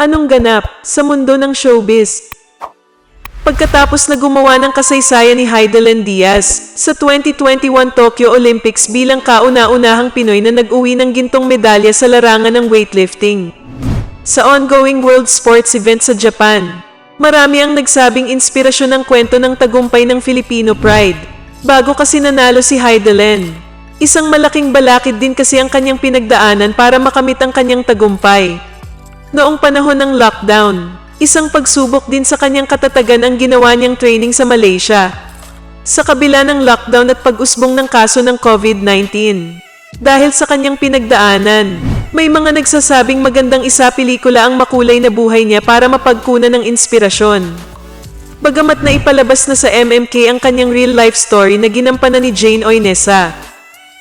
Anong ganap sa mundo ng showbiz? Pagkatapos na gumawa ng kasaysayan ni Heidelin Diaz sa 2021 Tokyo Olympics bilang kauna-unahang Pinoy na nag-uwi ng gintong medalya sa larangan ng weightlifting. Sa ongoing World Sports event sa Japan, marami ang nagsabing inspirasyon ng kwento ng tagumpay ng Filipino Pride. Bago kasi nanalo si Heidelin, isang malaking balakid din kasi ang kanyang pinagdaanan para makamit ang kanyang tagumpay. Noong panahon ng lockdown, isang pagsubok din sa kanyang katatagan ang ginawa niyang training sa Malaysia. Sa kabila ng lockdown at pag-usbong ng kaso ng COVID-19. Dahil sa kanyang pinagdaanan, may mga nagsasabing magandang isa pelikula ang makulay na buhay niya para mapagkunan ng inspirasyon. Bagamat na ipalabas na sa MMK ang kanyang real-life story na ginampanan ni Jane Oinesa,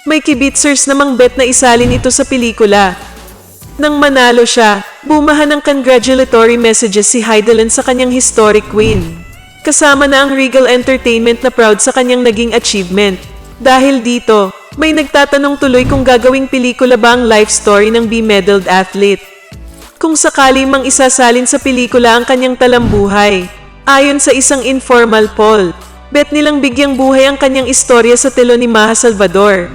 may kibitzers namang bet na isalin ito sa pelikula nang manalo siya, bumahan ng congratulatory messages si Heidelin sa kanyang historic win. Kasama na ang Regal Entertainment na proud sa kanyang naging achievement. Dahil dito, may nagtatanong tuloy kung gagawing pelikula ba ang life story ng B-medaled athlete. Kung sakali mang isasalin sa pelikula ang kanyang talambuhay, ayon sa isang informal poll, bet nilang bigyang buhay ang kanyang istorya sa telo ni Maha Salvador.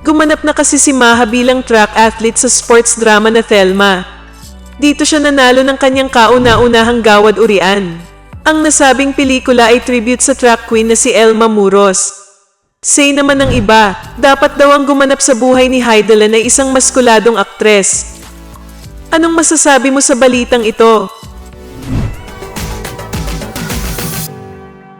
Gumanap na kasi si Maha bilang track athlete sa sports drama na Thelma. Dito siya nanalo ng kanyang kauna-unahang gawad urian. Ang nasabing pelikula ay tribute sa track queen na si Elma Muros. Say naman ng iba, dapat daw ang gumanap sa buhay ni Heidelin ay isang maskuladong aktres. Anong masasabi mo sa balitang ito?